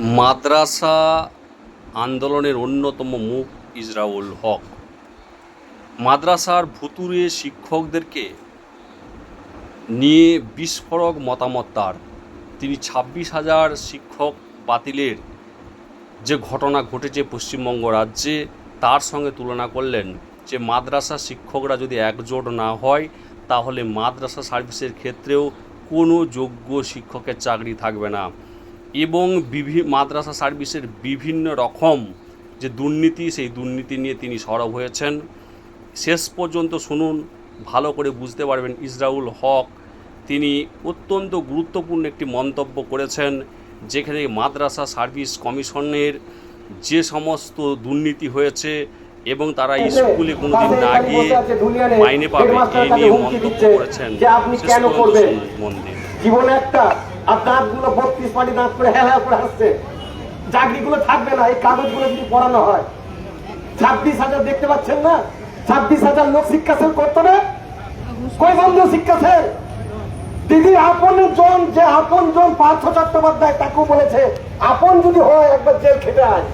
মাদ্রাসা আন্দোলনের অন্যতম মুখ ইজরাউল হক। মাদ্রাসার ভুতুরে শিক্ষকদেরকে নিয়ে বিস্ফোরক মতামত তার। তিনি ছাব্বিশ হাজার শিক্ষক বাতিলের যে ঘটনা ঘটেছে পশ্চিমবঙ্গ রাজ্যে, তার সঙ্গে তুলনা করলেন যে মাদ্রাসা শিক্ষকরা যদি একজোট না হয়, তাহলে মাদ্রাসা সার্ভিসের ক্ষেত্রেও কোনো যোগ্য শিক্ষকের চাকরি থাকবে না। এবং বিভি মাদ্রাসা সার্ভিসের বিভিন্ন রকম যে দুর্নীতি সেই দুর্নীতি নিয়ে তিনি সরব হয়েছেন। শেষ পর্যন্ত শুনুন ভালো করে বুঝতে পারবেন ইসরাউল হক। তিনি অত্যন্ত গুরুত্বপূর্ণ একটি মন্তব্য করেছেন যেখানে মাদ্রাসা সার্ভিস কমিশনের যে সমস্ত দুর্নীতি হয়েছে এবং তারা স্কুলে কোনোদিন না গিয়ে মাইনে পাবে। এই নিয়ে মন্তব্য করেছেন জীবনে একটা আর দাঁতগুলো বত্রিশ পাটি দাঁত করে হ্যাঁ করে হাসছে। চাকরিগুলো থাকবে না, এই কাগজগুলো যদি পড়ানো হয়। ছাব্বিশ হাজার দেখতে পাচ্ছেন না? ছাব্বিশ হাজার লোক শিক্ষা সেল করতো না? কই বন্ধু শিক্ষা সেল? দিদি, আপন জন, যে আপন জন পার্থ চট্টোপাধ্যায় তাকেও বলেছে, আপন যদি হয় একবার জেল খেটে আয়।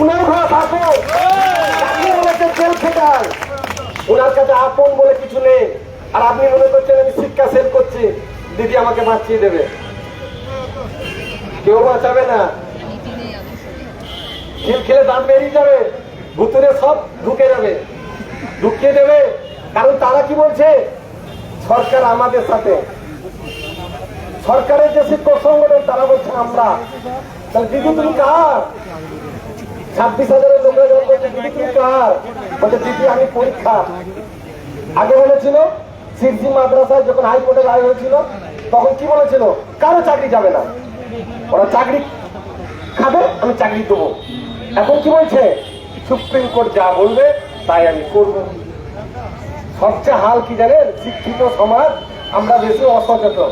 উনার ঘর আপন বলেছে জেল খেটে আয়। ওনার কাছে আপন বলে কিছু নেই। আর আপনি মনে করছেন আমি শিক্ষা সেল করছি। দিদি আমাকে বাঁচিয়ে দেবে। কেউ বাঁচাবে না। খেল খেলে দাম বেরিয়ে যাবে, ভুতুরে সব ঢুকে যাবে। ঢুকিয়ে দেবে। কারণ তারা কি বলছে? সরকার আমাদের সাথে। সরকারের যে শিক্ষক সংগঠন, তারা বলছে আমরা। তাহলে দিদি তুমি কার? ছাব্বিশ হাজারের লোকের দিদি তুমি কার? বলছে, দিদি, আমি পরীক্ষা। আগে বলেছিল সিরজি মাদ্রাসায় যখন হাইকোর্টে রায় হয়েছিল, তখন কি বলেছিল? কারও চাকরি যাবে না। ওরা চাকরি খাবে, আমি চাকরি দেবো। এখন কি বলছে? সুপ্রিম কোর্ট যা বলবে, তাই আমি করব। সবচেয়ে হাল কি জানেন? শিক্ষিত সমাজ, আমরা বেশি অসচেতন।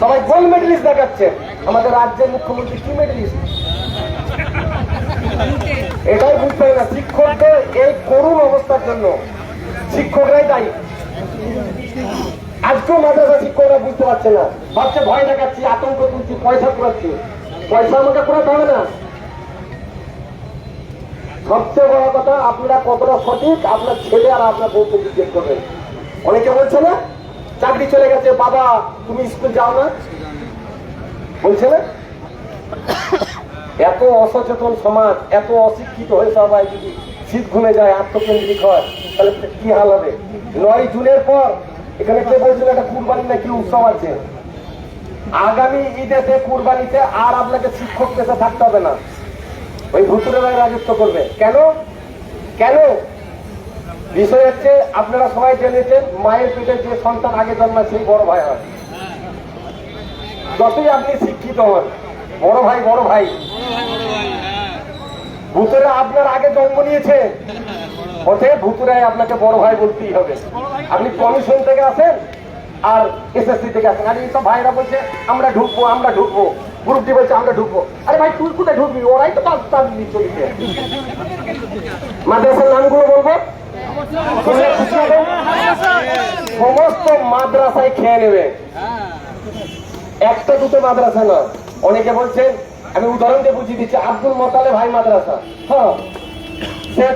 সবাই গোল্ড মেডেলিস্ট দেখাচ্ছে। আমাদের রাজ্যের মুখ্যমন্ত্রী কি মেডেলিস্ট? এটাই বুঝতে না। শিক্ষকদের এই করুণ অবস্থার জন্য। শিক্ষকরাই দায়ী। আজকেও মাদ্রাসা শিক্ষকরা বুঝতে পারছে না। ভাবছে ভয় দেখাচ্ছি, আতঙ্ক তুলছি, পয়সা কুড়াচ্ছি। পয়সা আমাকে কুড়াতে হবে না। সবচেয়ে বড় কথা, আপনারা কতটা সঠিক, আপনার ছেলে আর আপনার বউকে জিজ্ঞেস করবেন। অনেকে বলছে না, চাকরি চলে গেছে, বাবা, তুমি স্কুল যাও না। বলছে না? এত অসচেতন সমাজ, এত অশিক্ষিত হয়ে সবাই যদি শীত ঘুমে যায়, আত্মকেন্দ্রিক হয়। তাহলে কি হাল হবে নয় জুনের পর, এখানে কে বলছিল একটা কুরবানি নাকি উৎসব আছে? আগামী ঈদেতে কুরবানিতে আর আপনাকে শিক্ষক পেশা থাকতে হবে না। ওই ভুতুরেরাই রাজত্ব করবে। কেন? কেন? বিষয় হচ্ছে, আপনারা সবাই জেনেছেন, মায়ের পেটে যে সন্তান আগে জন্মায় সেই বড় ভাই হয়। যতই আপনি শিক্ষিত হন, বড় ভাই বড় ভাই। ভূতেরা আপনার আগে জন্ম নিয়েছে। ওতে ভূতুরাই আপনাকে বড় ভাই বলতেই হবে। আপনি কমিশন থেকে আসেন আর এসএসসি থেকে আসেন। আর এইসব ভাইরা বলছে, আমরা ঢুকবো আমরা ঢুকবো। গ্রুপটি বলছে, আমরা ঢুকবো। আরে ভাই, তুই কোথায় ঢুকবি? ওরাই তো পাঁচ তার চলছে। মাদ্রাসার নামগুলো বলব? সমস্ত মাদ্রাসায় খেয়ে নেবে। একটা দুটো মাদ্রাসা নয় অনেকে বলছেন আমি উদাহরণ দিয়ে বুঝিয়ে দিচ্ছি, আব্দুল মোতালে ভাই মাদ্রাসা। হ্যাঁ সে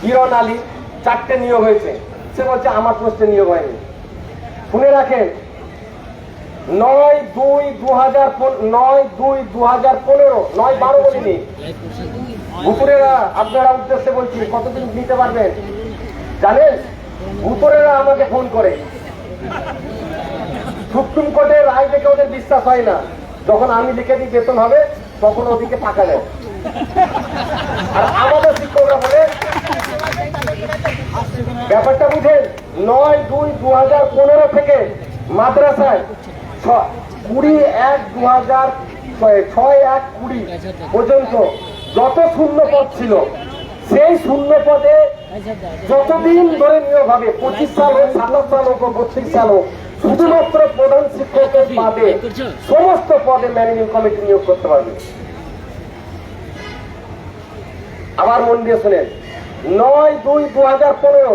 কিরণ আলী চারটে নিয়োগ হয়েছে। সে বলছে, আমার পোস্টে নিয়োগ হয়নি। শুনে রাখেন, নয় দুই দু হাজার নয় দুই দু হাজার পনেরো, নয় বারো বলিনি। ভুতুরেরা আপনারা উদ্দেশ্যে বলছি, কতদিন নিতে পারবেন? জানেন? ভুতুরেরা আমাকে ফোন করে। সুপ্রিম কোর্টের রায় দেখে ওদের বিশ্বাস হয় না। যখন আমি লিখে দিই, বেতন হবে তখন ওদিকে দেয়। আর আমাদের শিক্ষকরা বলে, ব্যাপারটা বুঝেন, নয় দুই দু হাজার পনেরো থেকে মাদ্রাসায় কুড়ি এক দু হাজার ছয়- এক কুড়ি পর্যন্ত যত শূন্য পদ ছিল, সেই শূন্য পদে যতদিন ধরে নিয়োগ হবে, পঁচিশ সাল হোক, সাতাশ সাল হোক, বত্রিশ সাল হোক শুধুমাত্র প্রধান শিক্ষকের বাদে সমস্ত পদে ম্যানেজিং কমিটি নিয়োগ করতে পারবে। আবার মন দিয়ে শুনেন নয় দুই দু হাজার পনেরো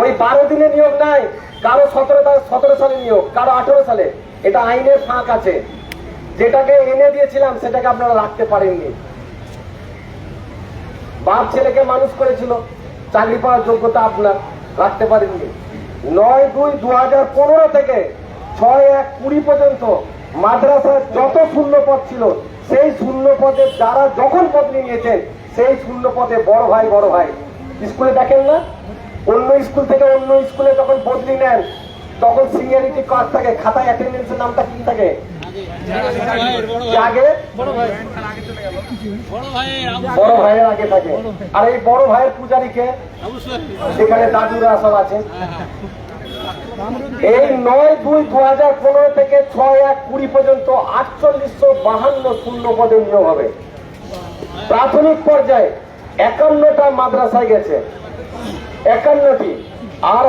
ওই বারো দিনে নিয়োগ নাই কারও সতেরো সতেরো সালে নিয়োগ কারও আঠেরো সালে। এটা আইনের ফাঁক আছে। যেটাকে এনে দিয়েছিলাম সেটাকে আপনারা রাখতে পারেননি। বাপ ছেলেকে মানুষ করেছিল চাকরি পাওয়ার যোগ্যতা আপনার রাখতে পারেননি। নয় দুই দু হাজার পনেরো থেকে ছয় এক কুড়ি পর্যন্ত মাদ্রাসার যত শূন্য পদ ছিল, সেই শূন্য পদে যারা যখন পদ নিয়েছেন সেই শূন্য পদে বড় ভাই বড় ভাই। স্কুলে দেখেন না? অন্য স্কুল থেকে অন্য স্কুলে যখন বদলি নেন, তখন সিনিয়রিটি কার্ড থাকে, খাতায় অ্যাটেন্ডেন্সের নামটা কি থাকে? আগে বড় ভাইয়ের আগে থাকে। আর এই বড় ভাইয়ের পূজারীকে সেখানে দাদুরা সব আছে। এই নয় দুই দু হাজার পনেরো থেকে ছয় এক কুড়ি পর্যন্ত আটচল্লিশশো বাহান্ন শূন্য পদে নিয়োগ হবে। প্রাথমিক পর্যায়ে একান্নটা মাদ্রাসায় গেছে। একান্নটি। আর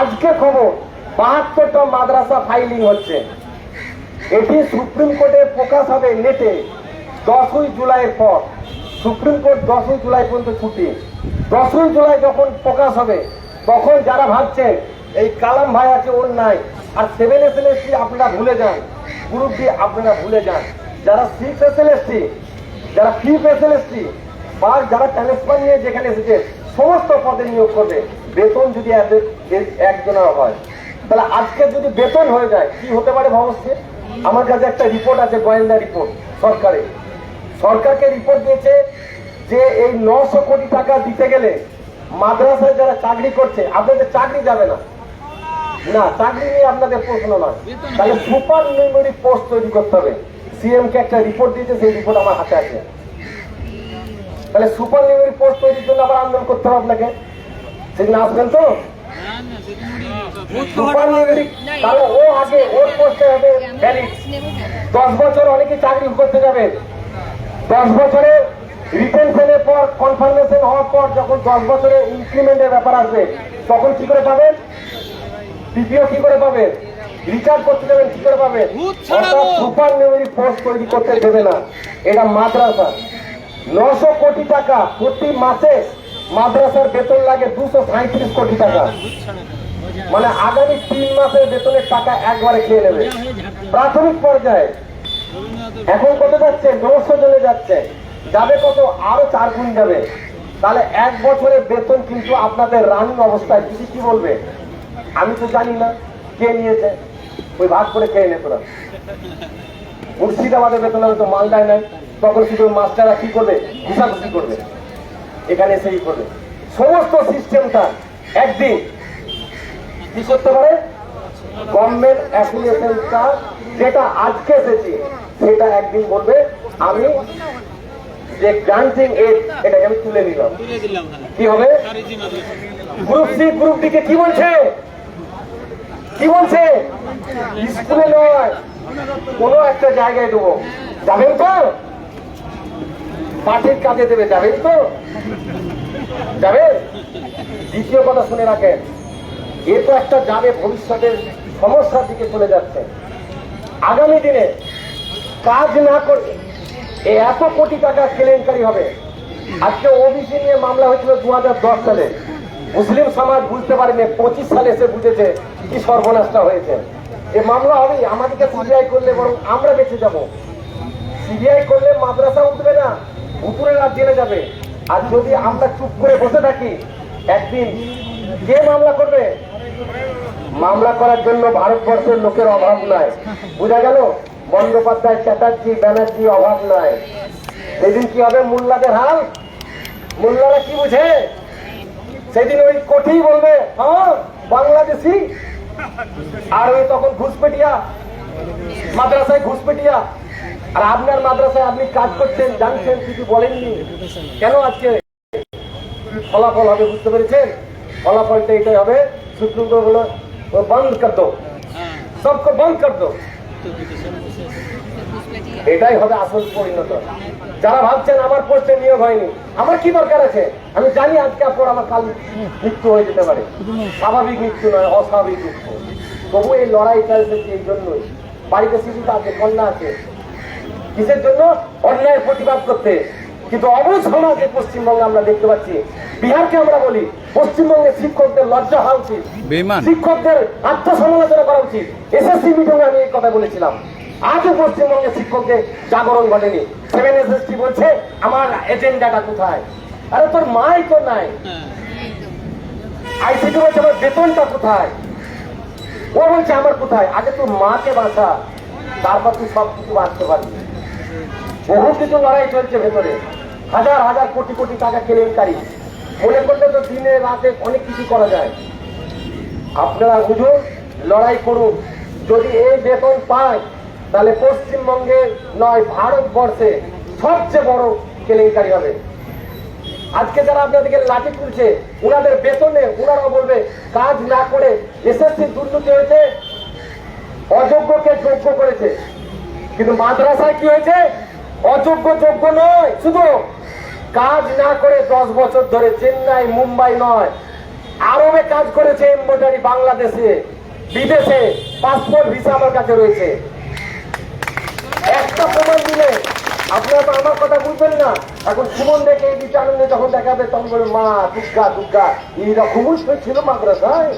আজকে খবর বাহাত্তরটা মাদ্রাসা ফাইলিং হচ্ছে। এটি সুপ্রিম কোর্টে প্রকাশ হবে নেটে দশই জুলাইয়ের পর। সুপ্রিম কোর্ট দশই জুলাই পর্যন্ত ছুটি। দশই জুলাই যখন প্রকাশ হবে, তখন যারা ভাবছেন এই কালাম ভাই আছে, ওর নাই, আর সেভেন এস এল আপনারা ভুলে যান? গ্রুপ ডি আপনারা ভুলে যান। যারা সিক্স এস এল যারা ফিফ এস এল বা যারা ট্রান্সফার নিয়ে যেখানে এসেছে, সমস্ত পদে নিয়োগ করবে। বেতন যদি একজনের হয়, তাহলে আজকে যদি বেতন হয়ে যায়, কি হতে পারে ভাবছে আমার কাছে একটা রিপোর্ট আছে, গোয়েন্দা রিপোর্ট সরকারে। সরকারকে রিপোর্ট দিয়েছে যে এই নশো কোটি টাকা দিতে গেলে মাদ্রাসায় যারা চাকরি করছে, আপনাদের চাকরি যাবে না। না, চাকরি নিয়ে আপনাদের প্রশ্ন নয়। তাহলে সুপার মেমোরি পোস্ট তৈরি করতে হবে। সিএম কে একটা রিপোর্ট দিয়েছে, সেই রিপোর্ট আমার হাতে আছে তাহলে সুপার মেমোরি পোস্ট তৈরির জন্য আবার আন্দোলন করতে হবে আপনাকে। সেদিন আসবেন তো? সুপার তাহলে ও আগে ওর পোস্টে হবে দশ বছর অনেকে চাকরি করতে যাবে। দশ বছরে রিটেনশনের পর কনফার্মেশন হওয়ার পর যখন দশ বছরে ইনক্রিমেন্টের ব্যাপার আসবে তখন কি করে পাবেন? পিপিও কি করে পাবেন রিচার্জ করতে দেবেন কি করে পাবেন অর্থাৎ সুপার মেমোরি পোস্ট তৈরি করতে দেবে না। এটা মাদ্রাসা। নশো কোটি টাকা প্রতি মাসে মাদ্রাসার বেতন লাগে দুশো সাঁত্রিশ কোটি টাকা। মানে আগামী তিন মাসের বেতনের টাকা একবারে খেয়ে নেবে। প্রাথমিক পর্যায়ে। এখন কত যাচ্ছে? নশো চলে যাচ্ছে। যাবে কত? আরও চার গুণ যাবে। তাহলে এক বছরের বেতন কিন্তু আপনাদের রানিং অবস্থায় দিদি কি বলবে? আমি তো জানি না কে নিয়েছে। ওই ভাগ করে খেয়ে না মুর্শিদাবাদের বেতন হবে তো মালদায় নাই। তখন শুধু মাস্টাররা কি করবে? ঘুষাঘুষি করবে। এখানে সেই করবে। সমস্ত সিস্টেমটা একদিন কি করতে পারে? গভর্নমেন্ট অ্যাফিলিয়েশনটা যেটা আজকে এসেছে সেটা একদিন বলবে আমি যে গ্রান্টিং এড এটাকে আমি তুলে নিলাম। কি হবে? গ্রুপ সি গ্রুপ ডি কে কি বলছে? কি বলছে? স্কুলে নয় কোনো একটা জায়গায় দেবো। যাবেন তো? মাঠের কাজে দেবে যাবেন তো। যাবেন দ্বিতীয় কথা শুনে রাখেন এ তো একটা যাবে ভবিষ্যতের সমস্যার দিকে চলে যাচ্ছে। আগামী দিনে কাজ না করে এ এত কোটি টাকা কেলেঙ্কারি হবে। আজকে ওবিসি নিয়ে মামলা হয়েছিল দু হাজার দশ সালে। মুসলিম সমাজ বুঝতে পারেনি, পঁচিশ সালে এসে বুঝেছে কি সর্বনাশটা হয়েছে। এ মামলা হবে আমাদেরকে সিবিআই করলে বরং আমরা বেঁচে যাব। সিবিআই করলে মাদ্রাসা উঠবে না। ভুতুরেরা জেলে যাবে। আর যদি আমরা চুপ করে বসে থাকি, একদিন কে মামলা করবে? মামলা করার জন্য ভারতবর্ষের লোকের অভাব নাই। বুঝা গেল? বন্দ্যোপাধ্যায়, চ্যাটার্জি, ব্যানার্জি অভাব নাই। সেদিন কি হবে মোল্লাদের হাল? মোল্লারা কি বুঝে? সেদিন ওই কোঠি বলবে হ্যাঁ বাংলাদেশি। আর ওই তখন ঘুষপেটিয়া, মাদ্রাসায় ঘুষপেটিয়া আর আপনার মাদ্রাসায় আপনি কাজ করছেন, জানছেন, কিছু বলেননি। কেন আজকে ফলাফল হবে বুঝতে পেরেছেন? ফলাফলটা এটাই হবে সুপ্রিম কোর্ট বন্ধ করতো সবকে বন্ধ করতো এটাই হবে আসল পরিণত। যারা ভাবছেন আমার পোস্টে নিয়োগ হয়নি, আমার কি দরকার আছে? আমি জানি আজকে আপনার আমার কাল মৃত্যু হয়ে যেতে পারে। স্বাভাবিক মৃত্যু নয়, অস্বাভাবিক মৃত্যু। তবু এই লড়াই চাইছে এই জন্যই। বাড়িতে শিশু আছে কন্যা আছে কিসের জন্য অন্যায় প্রতিবাদ করতে। কিন্তু অবৈধ সমাজে পশ্চিমবঙ্গে আমরা দেখতে পাচ্ছি বিহারকে আমরা বলি পশ্চিমবঙ্গে শিক্ষকদের লজ্জা হওয়া উচিত। শিক্ষকদের আত্মসমালোচনা করা উচিত। এসএসসি মিটিং আমি এই কথা বলেছিলাম। আজও পশ্চিমবঙ্গে শিক্ষকদের জাগরণ ঘটেনি। সেভেন এসএসটি বলছে আমার এজেন্ডাটা কোথায়? আরে তোর মাই তো নাই। আইসিটি বলছে আমার বেতনটা কোথায়? ও বলছে আমার কোথায়? আগে তোর মাকে বাঁচা তারপর তুই সব কিছু বাঁচতে পারবি। বহু কিছু লড়াই চলছে ভেতরে। হাজার হাজার কোটি কোটি টাকা কেলেঙ্কারি। মনে করলে তো দিনে, রাতে অনেক কিছু করা যায়। আপনারা বুঝুন, লড়াই করুন। যদি এই বেতন পায়, তাহলে পশ্চিমবঙ্গে নয়, ভারতবর্ষে সবচেয়ে বড় কেলেঙ্কারি হবে। আজকে যারা আপনাদেরকে লাঠি তুলছে ওনাদের বেতনে ওনারা বলবে, কাজ না করে এসএসসি দুর্নীতি হয়েছে, অযোগ্যকে যোগ্য করেছে। কিন্তু মাদ্রাসায় কি হয়েছে? অযোগ্য, যোগ্য নয়, শুধু কাজ না করে দশ বছর ধরে চেন্নাই, মুম্বাই নয়, আরবে কাজ করেছে এম্বয়ডারি বাংলাদেশে, বিদেশে পাসপোর্ট ভিসা আমার কাছে রয়েছে। একটা প্রমাণ দিলে, আপনারা তো আমার কথা বুঝবেন না। এখন সুমন দেখে এই বিচারণে যখন দেখাবে, তখন বলবে, মা দুর্গা দুর্গা এইরকমই ছিল মাদ্রাসায়।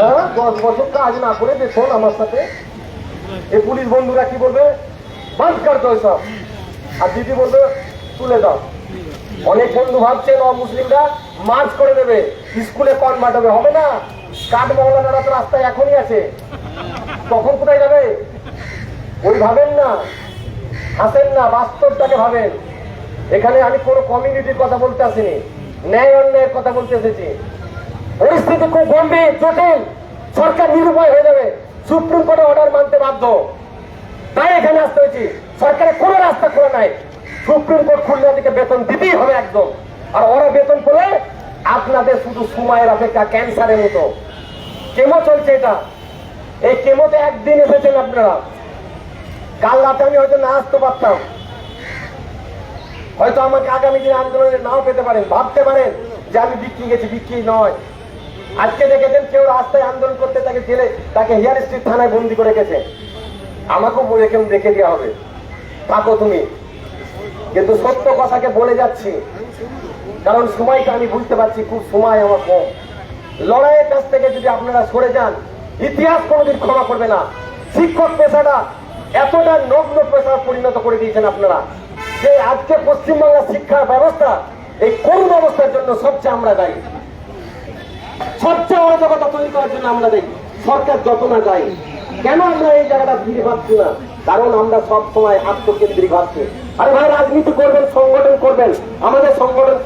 হ্যাঁ দশ বছর কাজ না করে দেখুন আমার সাথে। এই পুলিশ বন্ধুরা কি বলবে? বাদ করতো সব। আর দিদি বলবে, তুলে দাও। অনেক বন্ধু ভাবছেন মুসলিমরা, মার্চ করে দেবে। স্কুলে কনভার্ট হবে হবে না? কাঠ মহলানারা তো রাস্তায় এখনই আছে। তখন কোথায় যাবে? ওই ভাবেন না। হাসেন না, বাস্তবটাকে ভাবেন। এখানে আমি কোনো কমিউনিটির কথা বলতে আসিনি। ন্যায় অন্যায়ের কথা বলতে এসেছি। পরিস্থিতি খুব গম্ভীর, জটিল। সরকার নিরুপায় হয়ে যাবে। সুপ্রিম কোর্টে অর্ডার মানতে বাধ্য। তাই এখানে আসতে হয়েছি। সরকারের কোনো রাস্তা খোলা নাই। সুপ্রিম কোর্ট খুললে ওদিকে বেতন দিতেই হবে একদম। আর ওরা বেতন পেলে আপনাদের শুধু সময়ের অপেক্ষা ক্যান্সারের মতো। কেমো চলছে এটা? এই কেমোতে একদিন এসেছেন আপনারা। কাল রাতে আমি হয়তো না আসতে পারতাম। হয়তো আমাকে আগামী দিনে আন্দোলনে নাও পেতে পারেন। ভাবতে পারেন যে আমি বিক্রি গেছি, বিক্রি নয়। আজকে দেখেছেন কেউ রাস্তায় আন্দোলন করতে তাকে জেলে, তাকে হেয়ার স্ট্রিট থানায় বন্দি করে রেখেছে। আমাকেও কেউ দেখে দেওয়া হবে। থাকো তুমি। কিন্তু সত্য কথাকে বলে যাচ্ছি। কারণ সময়টা আমি বুঝতে পারছি খুব সময় আমার কম। লড়াইয়ের কাছ থেকে যদি আপনারা সরে যান, ইতিহাস কোনোদিন ক্ষমা করবে না। শিক্ষক পেশাটা এতটা নগ্ন পেশায় পরিণত করে দিয়েছেন আপনারা যে আজকে পশ্চিমবাংলার শিক্ষা ব্যবস্থা এই করুণ অবস্থার জন্য সবচেয়ে আমরা দায়ী। সবচেয়ে তৈরি করার জন্য আমরা দেখি, সরকার যত না কেন আমরা এই জায়গাটা পাচ্ছি না? কারণ আমরা সব সময় আত্মকেন্দ্রিক আরে ভাই, রাজনীতি করবেন, সংগঠন করবেন। আমাদের সংগঠন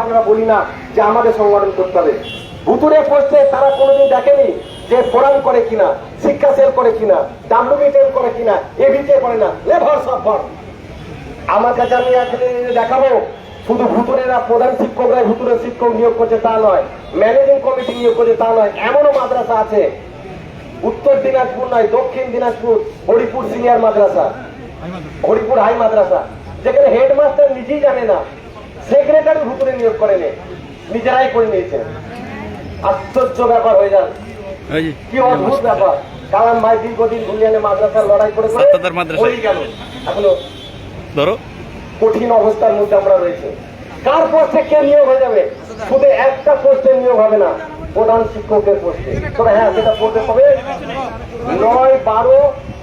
আপনারা বলি না যে আমাদের সংগঠন করতে হবে। ভুতুরে পোস্টে তারা কোনোদিন দেখেনি যে ফোরাম করে কিনা, শিক্ষা সেল করে কিনা ডাব্লিউবি সেল করে কিনা এভিতে করে না, লেভার সব ভর। আমার কাছে আমি দেখাবো শুধু ভুতুরেরা প্রধান শিক্ষকরা ভুতুরের শিক্ষক নিয়োগ করছে তা নয় ম্যানেজিং কমিটি নিয়োগ করছে তা নয় এমনও মাদ্রাসা আছে। উত্তর দিনাজপুর নয় দক্ষিণ দিনাজপুর হরিপুর সিনিয়র মাদ্রাসা। হরিপুর হাই মাদ্রাসা। যেখানে হেডমাস্টার নিজেই জানে না সেক্রেটারি ভুতুরে নিয়োগ করেনি নিজেরাই করে নিয়েছে। আশ্চর্য ব্যাপার হয়ে যান। কি অদ্ভুত ব্যাপার। কালাম ভাই দীর্ঘদিন ধুলিয়ানে মাদ্রাসার লড়াই করে গেল। এখনও ধরো। কঠিন অবস্থার মধ্যে আমরা রয়েছে। কার পোস্টে কে নিয়োগ হয়ে যাবে? শুধু একটা পোস্টে নিয়োগ হবে না, প্রধান শিক্ষকের পোস্টে তবে হ্যাঁ সেটা পড়তে হবে। নয়, বারো,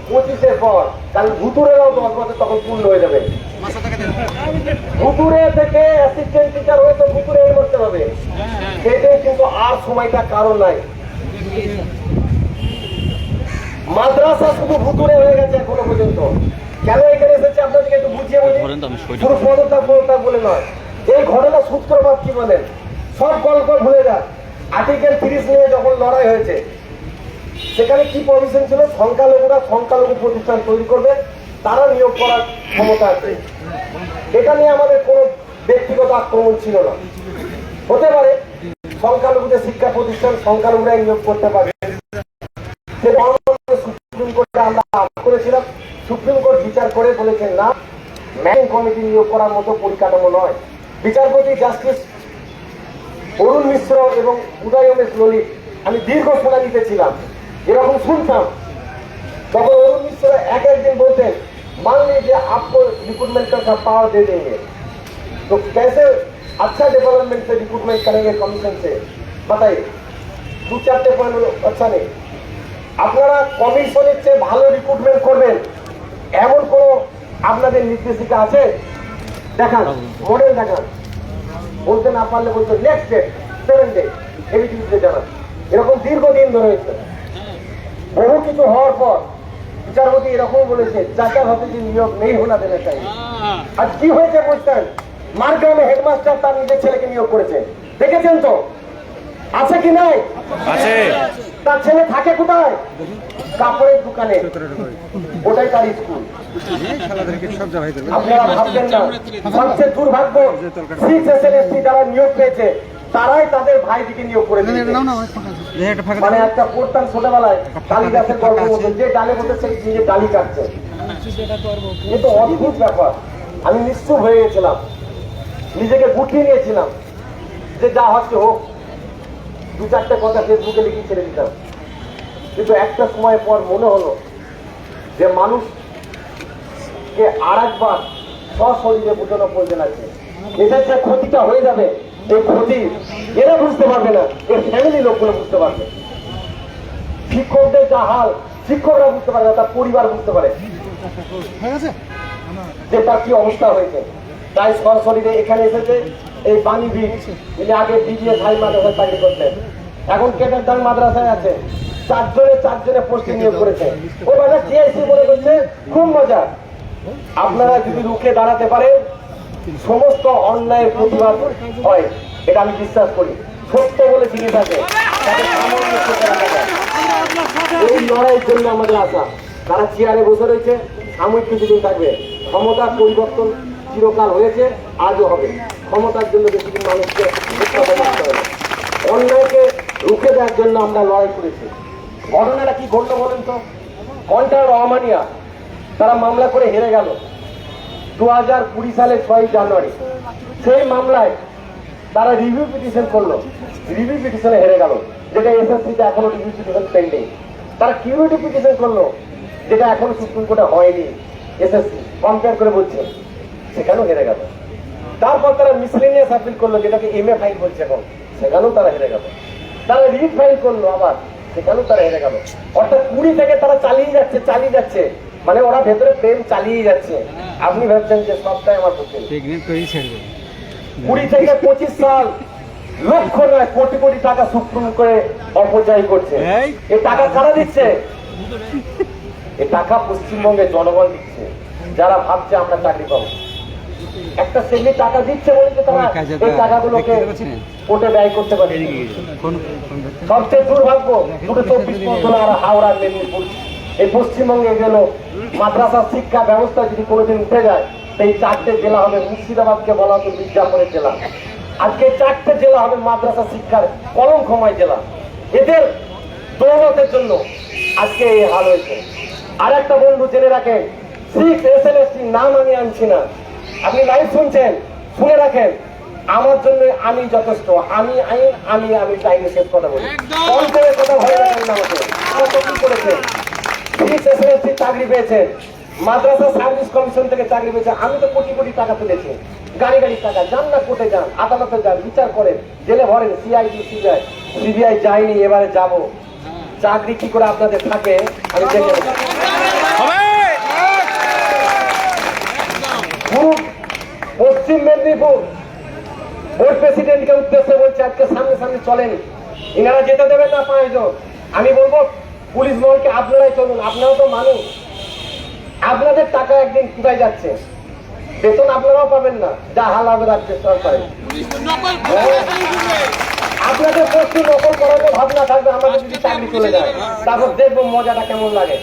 পঁচিশের পর, কারণ ভুতুরেরাও দশ বছর তখন পূর্ণ হয়ে যাবে। ভুতুরে থেকে অ্যাসিস্ট্যান্ট টিচার হয়ে তো ভুতুরে করতে হবে। সেটাই কিন্তু আর সময়টা কারণ নাই। মাদ্রাসা শুধু ভুতুরে হয়ে গেছে এখনও পর্যন্ত। বলেন তো আমি শুধু পদত্যাগ পদত্যাগ বলে নয়। এই ঘটনা সূত্রপাত কি বলেন? সব গল্প ভুলে যান। আর্টিকেল তিরিশ নিয়ে যখন লড়াই হয়েছে সেখানে কি প্রভিশন ছিল? সংখ্যালঘুরা সংখ্যালঘু প্রতিষ্ঠান তৈরি করবে তারা নিয়োগ করার ক্ষমতা আছে। এটা নিয়ে আমাদের কোনো ব্যক্তিগত আক্রমণ ছিল না। হতে পারে সংখ্যালঘুদের শিক্ষা প্রতিষ্ঠান সংখ্যালঘুরাই নিয়োগ করতে পারে সুপ্রিম কোর্টে আমরা করেছিলাম সুপ্রিম কোর্ট বিচার করে বলেছেন না ম্যানিং কমিটি নিয়োগ করার মতো পরিকাঠামো নয় বিচারপতি জাস্টিস অরুণ মিশ্র এবং উদয় উমেশ ললিত আমি দীর্ঘ শুনানিতে ছিলাম এরকম শুনতাম তখন अरुण मिश्र एक एक दिन बोलते हैं मान लीजिए आपको रिक्रूटमेंट का पावर दे देंगे तो कैसे अच्छा डेवलपमेंट से रिक्रूटमेंट करेंगे कमीशन से बताइए দু চারটে পয়েন্ট হলো আচ্ছা নেই আপনারা কমিশনের চেয়ে ভালো রিক্রুটমেন্ট করবেন এমন কোন আপনাদের নির্দেশিকা আছে? দেখান মডেল দেখান। বলতে না পারলে বলতো নেক্সট ডে সেভেন ডে এবিটিভিতে জানান। এরকম দীর্ঘদিন ধরে হয়েছে। বহু কিছু হওয়ার পর বিচারপতি এরকম বলেছে যাচার হতে যে নিয়োগ নেই হোনা দেনা চাই আর কি হয়েছে বুঝতেন? মারগ্রামে হেডমাস্টার তার নিজের ছেলেকে নিয়োগ করেছে। দেখেছেন তো? আছে কি নাই? আছে। তার ছেলে থাকে কোথায়? কাপড়ের দোকানে। ওটাই তার স্কুল। আপনারা ভাববেন না। সবচেয়ে দুর্ভাগ্য সিক্স এসএলএসটি যারা নিয়োগ পেয়েছে তারাই তাদের নিয়োগ করে মানে একটা পড়তাম ছোটবেলায় গল্প মতো যে ডালে সেই নিজে ডালি কাটছে। এ তো অদ্ভুত ব্যাপার। আমি নিশ্চুপ হয়ে গেছিলাম। নিজেকে গুটিয়ে নিয়েছিলাম। যে যা হচ্ছে হোক। দু চারটে কথা ফেসবুকে লিখে ছেড়ে দিতাম কিন্তু একটা সময় পর মনে হলো যে মানুষ কে আর একবার সশরীরে বোঝানো প্রয়োজন আছে। এদের যে ক্ষতিটা হয়ে যাবে এই ক্ষতি এরা বুঝতে পারবে না এর ফ্যামিলি লোকগুলো বুঝতে পারবে। শিক্ষকদের যা হাল শিক্ষকরা বুঝতে পারে না তার পরিবার বুঝতে পারে। যে তার কি অবস্থা হয়েছে। তাই সরাসরিরে এখানে এসেছে এই পানি বীজ তিনি আগে বিবিএস হাই মাদ্রাসায় চাকরি করতেন। এখন কেটারদান মাদ্রাসায় আছে। চারজনে চারজনে পোস্টিং নিয়োগ করেছে। ও মানে টিআইসি মনে করছে? খুব মজা। আপনারা যদি রুখে দাঁড়াতে পারেন সমস্ত অন্যায়ের প্রতিবাদ হয়। এটা আমি বিশ্বাস করি। সত্য বলে জিনিস আছে। এই লড়াইয়ের জন্য আমাদের আশা। তারা চেয়ারে বসে রয়েছে। সাময়িক কিছুদিন থাকবে। ক্ষমতার পরিবর্তন চিরকাল হয়েছে, আজও হবে। ক্ষমতার জন্য বেশি বেশিদিন মানুষকে অন্যায়কে রুখে দেওয়ার জন্য আমরা লড়াই করেছি। ঘটনাটা কি ঘটলো বলেন তো? কন্টার রহমানিয়া, তারা মামলা করে হেরে গেল। দু হাজার কুড়ি সালের ছয় জানুয়ারি, সেই মামলায় তারা রিভিউ পিটিশন করল। রিভিউ পিটিশনে হেরে গেল, যেটা এসএসসিতে এখনও রিভিউ পিটিশন পেন্ডিং তারা কিউরিটি পিটিশন করল, যেটা এখনও সুপ্রিম কোর্টে হয়নি এসএসসি কম্পেয়ার করে বলছে। সেখানেও হেরে গেল। তারপর তারা মিসলেনিয়াস আপিল করল যেটাকে এম এ ফাইল বলছে এখন। সেখানেও তারা হেরে গেল। তারা রিট ফাইল করল আবার সেখানেও তারা হেরে গেল। অর্থাৎ কুড়ি থেকে তারা চালিয়ে যাচ্ছে চালিয়ে যাচ্ছে। মানে ওরা ভেতরে প্রেম চালিয়ে যাচ্ছে। আপনি ভাবছেন যে সবটাই আমার পক্ষে কুড়ি থেকে পঁচিশ সাল লক্ষ নয় কোটি কোটি টাকা সুপ্রিম করে অপচয় করছে। এই। টাকা কারা দিচ্ছে? এই টাকা পশ্চিমবঙ্গের জনগণ দিচ্ছে। যারা ভাবছে আমরা চাকরি পাবো। একটা শ্রেণি টাকা দিচ্ছে বলে যে তারা এই টাকাগুলোকে কোর্টে ব্যয় করতে পারে। সবচেয়ে দুর্ভাগ্য দুটো চব্বিশ পরগনা আর হাওড়া মেদিনীপুর। এই পশ্চিমবঙ্গে গেল মাদ্রাসা শিক্ষা ব্যবস্থা যদি কোনোদিন উঠে যায় এই চারটে জেলা হবে মুর্শিদাবাদকে বলা হতো মির্জাপুরের জেলা। আজকে চারটে জেলা হবে মাদ্রাসা শিক্ষার কলঙ্কময় জেলা। এদের দৌলতের জন্য আজকে এই হাল হয়েছে। আর একটা বন্ধু জেনে রাখেন সিক্স এস এল নাম আমি আনছি না। আপনি লাইভ শুনছেন শুনে রাখেন আমার জন্য আমি যথেষ্ট। আমি আইন আমি আমি টাইমে শেষ কথা বলি। কল করে কথা ভয় রাখেন না আমাকে। কত কি করেছে। সিক্স এসএলএসসি চাকরি পেয়েছে মাদ্রাসা সার্ভিস কমিশন থেকে চাকরি পেয়েছে। আমি তো কোটি কোটি টাকা তুলেছি। গাড়ি গাড়ি টাকা। যান না কোর্টে যান? আদালতে যান বিচার করেন। জেলে ভরেন সিআইডি সিবিআই সিবিআই যায়নি এবারে যাব। চাকরি কি করে আপনাদের থাকে? আমি দেখে নেব। পুরো পশ্চিম মেদিনীপুর। বোর্ড প্রেসিডেন্টকে উদ্দেশ্যে বলছে আজকে সামনে সামনে চলেন। এনারা যেতে দেবেন না পাঁচজন আমি বলব পুলিশ মহলকে আপনারাই চলুন আপনারাও তো মানুষ। আপনাদের টাকা একদিন কোথায় যাচ্ছে? বেতন আপনারাও পাবেন না। যা হাল হবে রাজ্য সরকারে আপনাদের পোস্টে নকল করার ভাবনা থাকবে আমাদের যদি চাকরি চলে যায় তারপর দেখব মজাটা কেমন লাগে।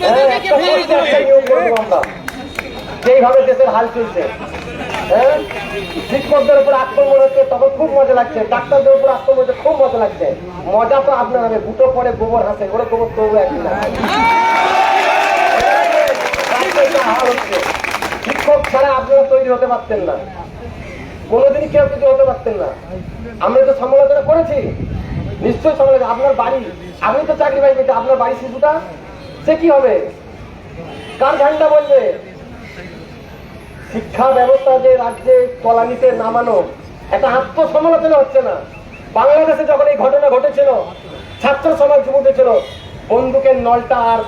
হ্যাঁ, আমরা। যেইভাবে দেশের হাল চলছে হ্যাঁ? শিক্ষকদের উপর আক্রমণ হচ্ছে তখন খুব মজা লাগছে। ডাক্তারদের উপর আক্রমণ হচ্ছে, খুব মজা লাগছে। মজা তো আপনার হবে বুটো পরে গোবর হাসে ওরে গোবর তবু একদিন শিক্ষক ছাড়া আপনারা তৈরি হতে পারতেন না। কোনোদিনই কেউ কিছু হতে পারতেন না। আমরা তো সমালোচনা করেছি। নিশ্চয়ই সমালোচনা, আপনার বাড়ি, আপনি তো চাকরি পাই পেতে আপনার বাড়ি শিশুটা, সে কি হবে? কার ঝান্ডা বলবে? শিক্ষা ব্যবস্থা যে রাজ্যে তলানিতে নামানো, একটা আত্মসমালোচনা হচ্ছে না। বাংলাদেশে যখন এই ঘটনা ঘটেছিল, ছাত্র সমাজ যুব উঠেছিল বন্দুকের নলটা আর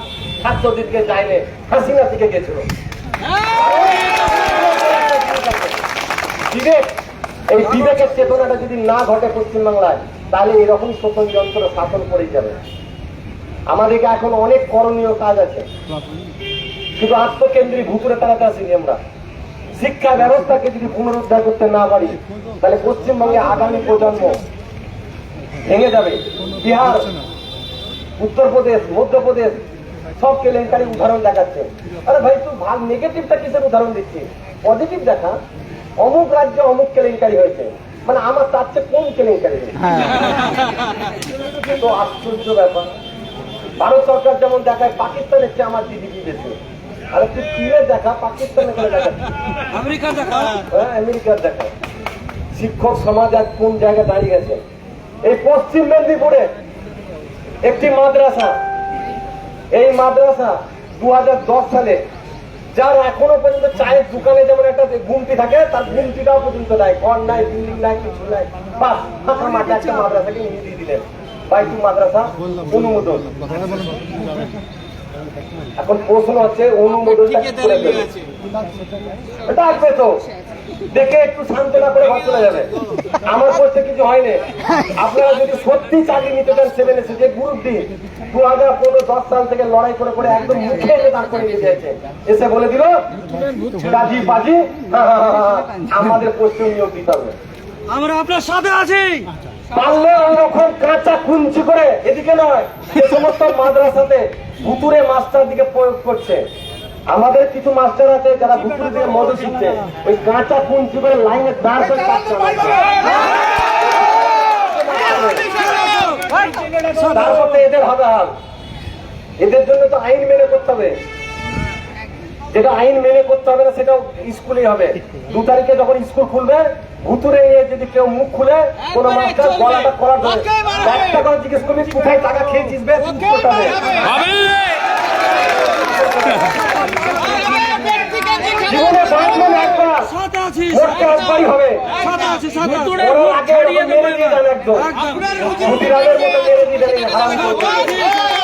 ছাত্রদেরকে যায়নি হাসিনা থেকে গেছিল। বিবেক, এই বিবেকের চেতনাটা যদি না ঘটে পশ্চিমবাংলায়, তাহলে এরকম শোষণ যন্ত্র শাসন করে যাবে। আমাদেরকে এখন অনেক করণীয় কাজ আছে। শুধু আত্মকেন্দ্রিক ভুতুরে তারা আসিনি আমরা। শিক্ষা ব্যবস্থাকে যদি পুনরুদ্ধার করতে না পারি তাহলে পশ্চিমবঙ্গে আগামী প্রজন্ম ভেঙে যাবে। বিহার উত্তরপ্রদেশ মধ্যপ্রদেশ সব কেলেঙ্কারি উদাহরণ দেখাচ্ছে। আরে ভাই তুই ভাগ নেগেটিভটা কিসের উদাহরণ দিচ্ছি? পজিটিভ দেখা অমুক রাজ্যে অমুক কেলেঙ্কারি হয়েছে। মানে আমার তার চেয়ে কম কেলেঙ্কারি হয়েছে। তো আশ্চর্য ব্যাপার। ভারত সরকার যেমন দেখায় পাকিস্তানের চেয়ে আমার জিডিপি বেশি। আরে তুই চীনে দেখা? পাকিস্তানে করে দেখা। আমেরিকা দেখা? হ্যাঁ আমেরিকার দেখা। শিক্ষক সমাজ আজ কোন জায়গায় দাঁড়িয়ে গেছে? এই পশ্চিম মেদিনীপুরে একটি মাদ্রাসা। এই মাদ্রাসা দু হাজার দশ সালে যার এখনও পর্যন্ত চায়ের দোকানে যেমন একটা গুমটি থাকে তার গুমটিটাও পর্যন্ত নাই। ঘর নাই বিল্ডিং নাই কিছু নাই। বাস ফাঁকা মাঠে একটা মাদ্রাসাকে নিয়ে দিয়ে দিলেন। বাইতু মাদ্রাসা অনুমোদন। এখন প্রশ্ন হচ্ছে অনুমোদনটা তো। দেখে একটু সান্ত্বনা করে ঘর চলে যাবে। আমার পক্ষে কিছু হয়নি আপনারা যদি সত্যি চাকরি নিতে চান সেভেন এসে যে গ্রুপ ডি দু হাজার পনেরো দশ সাল থেকে লড়াই করে করে একদম মুখে এনে দাঁড় করে নিয়ে যাচ্ছে এসে বলে দিল বাজি আমাদের পশ্চিম নিয়োগ দিতে হবে। আমরা আপনার সাথে আছি। পারলে কাঁচা করে এদিকে নয় সমস্ত মাদ্রাসাতে ভুতুরে মাস্টার দিকে প্রয়োগ করছে। আমাদের কিছু মাস্টার আছে যারা ভুতুরে মদ শিখছে ওই কাঁচা করে লাইনে। তারপর এদের হবে হাল। এদের জন্য তো আইন মেনে করতে হবে। যেটা আইন মেনে করতে হবে না, সেটাও স্কুলেই হবে। দু তারিখে যখন স্কুল খুলবে ভুতুরে যদি কেউ মুখ খুলে কোনো মাস্টার গলাটা করার ধরে একটা করে জিজ্ঞেস করবি কোথায় টাকা খেয়েছিস বে? জীবনে বাঁচবেন একবার মরতে একবারই হবে। আগে মেরে দিয়ে দেন একদম। মতো মেরে দিয়ে দেন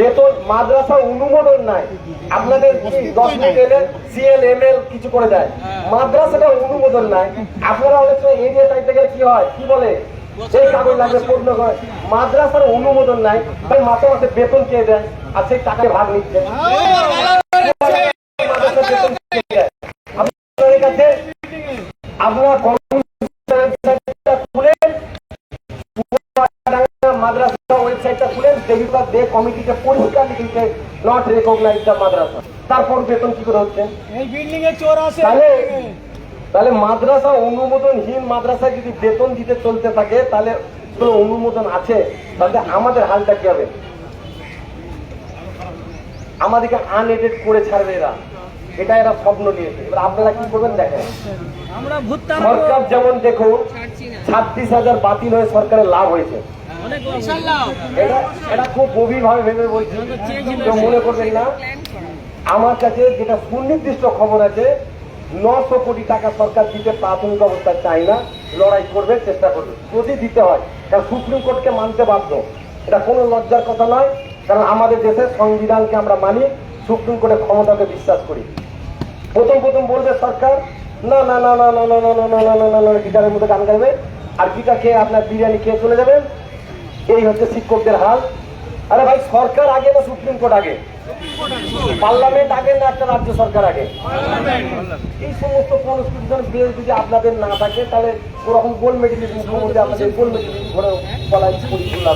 বেতন মাদ্রাসা অনুমোদন নাই আপনাদের কি দশ মিনিট এলে সিএল এম এল কিছু করে দেয়? মাদ্রাসাটা অনুমোদন নাই। আপনারা অনেক সময় এরিয়া চাইতে গেলে কি হয় কি বলে? এই কাগজ লাগবে পূর্ণ করে। মাদ্রাসার অনুমোদন নাই। তাই মাসে মাসে বেতন কে দেয়? আর সেই টাকা ভাগ নিচ্ছে। আপনারা দে কমিটিকে পরিষ্কার লিখেছে নট রেকগনাইজ দ্য মাদ্রাসা তারপর বেতন কি করে হচ্ছে? এই বিল্ডিং এ চোর আছে। তাহলে তাহলে মাদ্রাসা অনুমোদনহীন মাদ্রাসায় যদি বেতন দিতে চলতে থাকে তাহলে কোনো অনুমোদন আছে। তাহলে আমাদের হালটা কি হবে? আমাদেরকে আনএডেড করে ছাড়বে এরা। এটা এরা স্বপ্ন নিয়েছে। এবার আপনারা কি করবেন দেখেন। সরকার যেমন দেখুন ছাব্বিশ হাজার বাতিল হয়ে সরকারের লাভ হয়েছে। এটা এটা খুব গভীর ভাবে ভেবে বলছি কেউ মনে করবেন না আমার কাছে যেটা সুনির্দিষ্ট খবর আছে নশো কোটি টাকা সরকার দিতে প্রাথমিক অবস্থা চাই না লড়াই করবে চেষ্টা করবে যদি দিতে হয় কারণ সুপ্রিম কোর্টকে মানতে বাধ্য এটা কোনো লজ্জার কথা নয় কারণ আমাদের দেশের সংবিধানকে আমরা মানি সুপ্রিম কোর্টের ক্ষমতাকে বিশ্বাস করি প্রথম প্রথম বলবে সরকার না না না না না না না না না না না না না গিটারের মধ্যে গান গাইবে আর গিটার খেয়ে আপনার বিরিয়ানি খেয়ে চলে যাবেন এই হচ্ছে শিক্ষকদের হাল। আরে ভাই, সরকার আগে না সুপ্রিম কোর্ট আগে? পার্লামেন্ট আগে না একটা রাজ্য সরকার আগে? এই সমস্ত কনস্টিটিউশন বেল যদি আপনাদের না থাকে, তাহলে ওরকম গোল মেডেলের মুখ্যমন্ত্রী আপনাদের গোল মেডেল ধরে বলায় পরিপূর্ণ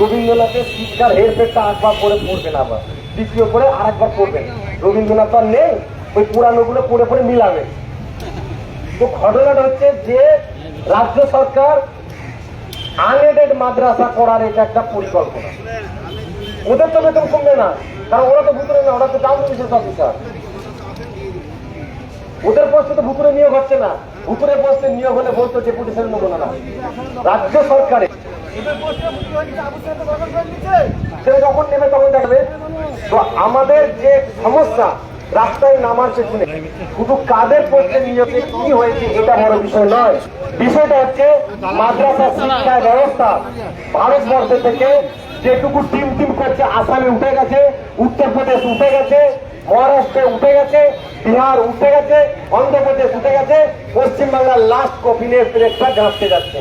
রবীন্দ্রনাথের শিক্ষার হেরফেরটা একবার পরে পড়বেন আবার। দ্বিতীয় করে আর একবার পড়বেন। রবীন্দ্রনাথ আর নেই, ওই পুরানোগুলো পড়ে পড়ে মিলাবে। তো ঘটনাটা হচ্ছে যে, রাজ্য সরকার আনএডেড মাদ্রাসা করার এটা একটা পরিকল্পনা। ওদের তো বেতন কমবে না, কারণ ওরা তো ভিতরে না, ওরা তো টাউন পুলিশের অফিসার ওদের পোস্টে তো ভুতুরে নিয়োগ হচ্ছে না, ভুতুরে পোস্টে নিয়োগ হলে বলতো ডেপুটেশন নেব না রাজ্য সরকারে। যখন নেবে তখন দেখবে। তো আমাদের যে সমস্যা রাস্তায় নামার পেছনে শুধু কাদের পক্ষে নিয়োগে কি হয়েছে এটা বড় বিষয় নয়। বিষয়টা হচ্ছে মাদ্রাসা শিক্ষা ব্যবস্থা। ভারতবর্ষ থেকে যেটুকু টিম টিম করছে, আসামে উঠে গেছে, উত্তরপ্রদেশ উঠে গেছে, মহারাষ্ট্রে উঠে গেছে, বিহার উঠে গেছে, অন্ধ্রপ্রদেশ উঠে গেছে, পশ্চিমবাংলার লাস্ট কফিনের প্রেসটা গাঁচতে যাচ্ছে।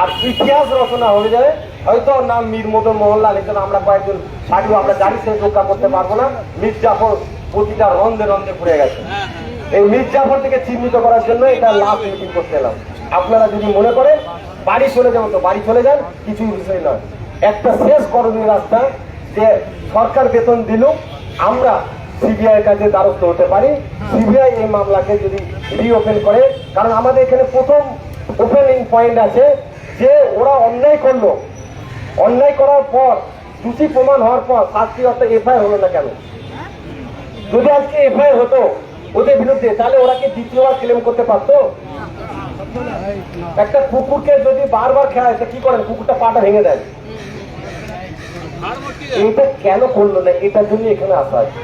আর ইতিহাস রচনা হয়ে যাবে হয়তো নাম মীর মদন মোহনলাল এখানে আমরা কয়েকজন সাধু, আমরা জানি সে রক্ষা করতে পারব না। মীর জাফর প্রতিটা রন্ধে রন্ধে ঘুরে গেছে। এই মীর জাফর থেকে চিহ্নিত করার জন্য এটা লাস্ট মিটিং করতে এলাম। আপনারা যদি মনে করেন বাড়ি চলে যাবেন তো বাড়ি চলে যান কিছুই বিষয় নয়। একটা শেষ করণীয় রাস্তা যে সরকার বেতন দিল আমরা সিবিআই এর কাছে দ্বারস্থ হতে পারি। সিবিআই এই মামলাকে যদি রিওপেন করে কারণ আমাদের এখানে প্রথম ওপেনিং পয়েন্ট আছে যে ওরা অন্যায় করল। অন্যায় করার পর দোষী প্রমাণ হওয়ার পর শাস্তি অর্থ এফআইআর হলো না কেন? যদি আজকে এফআইআর হতো ওদের বিরুদ্ধে, তাহলে ওরা কি দ্বিতীয়বার ক্লেম করতে পারতো? একটা কুকুরকে যদি বারবার খেয়ায় তা কি করেন কুকুরটা পাটা ভেঙে দেয়। এটা কেন করল না? এটার জন্য এখানে আসা আছে।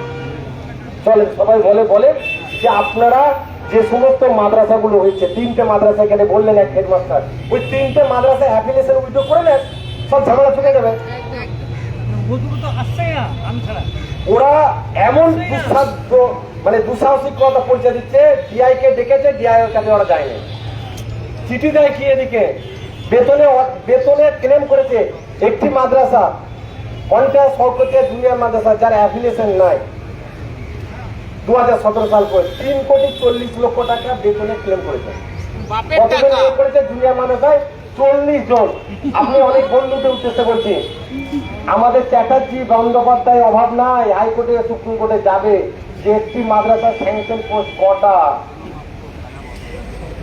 চলেন, সবাই বলে বলে যে আপনারা যে সমস্ত মাদ্রাসাগুলো হয়েছে, তিনটে মাদ্রাসা এখানে বললেন এক হেডমাস্টার ওই তিনটে মাদ্রাসা অ্যাপ্লিকেশন উইথড্র করে নেন, সব ঝামেলা চলে যাবে। ওরা এমন দুঃসাধ্য মানে দুঃসাহসিকতা পরিচয় দিচ্ছে ডিআই কে ডেকেছে ডিআই এর কাছে ওরা যায়নি চিঠি দেয় কি এদিকে? বেতনে বেতনে ক্লেম করেছে একটি মাদ্রাসা পঞ্চায়েত সরকার জুনিয়র মাদ্রাসা যার অ্যাফিলিয়েশন নাই। দু হাজার সতেরো সাল করে তিন কোটি চল্লিশ লক্ষ টাকা বেতনে ক্লেম করেছে। করেছে জুনিয়র মাদ্রাসায়? চল্লিশ জন। আপনি অনেক বন্ধুদের উদ্দেশ্যে বলছি। আমাদের চ্যাটার্জি বন্দ্যোপাধ্যায় অভাব নাই, হাইকোর্টে সুপ্রিম কোর্টে যাবে। যে একটি মাদ্রাসা স্যাংশন পোস্ট কটা?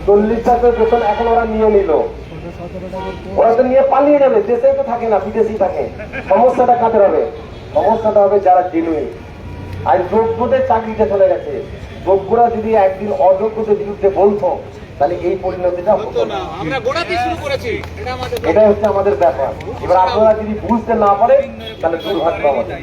চল্লিশ টাকা বেতন এখন ওরা নিয়ে নিল। ওরা তো নিয়ে পালিয়ে যাবে দেশে তো থাকে না বিদেশি থাকে। সমস্যাটা কাদের হবে? সমস্যাটা হবে যারা জেনুইন আর যোগ্যদের চাকরিতে চলে গেছে। যোগ্যরা যদি একদিন অযোগ্যদের বিরুদ্ধে বলতো তাহলে এই পরিণতিটা হতো না আমরা গোড়াতে শুরু করেছি। এটা আমাদের এটাই হচ্ছে আমাদের ব্যাপার। এবার আপনারা যদি বুঝতে না পারেন তাহলে দুর্ভাগ্য আমাদের।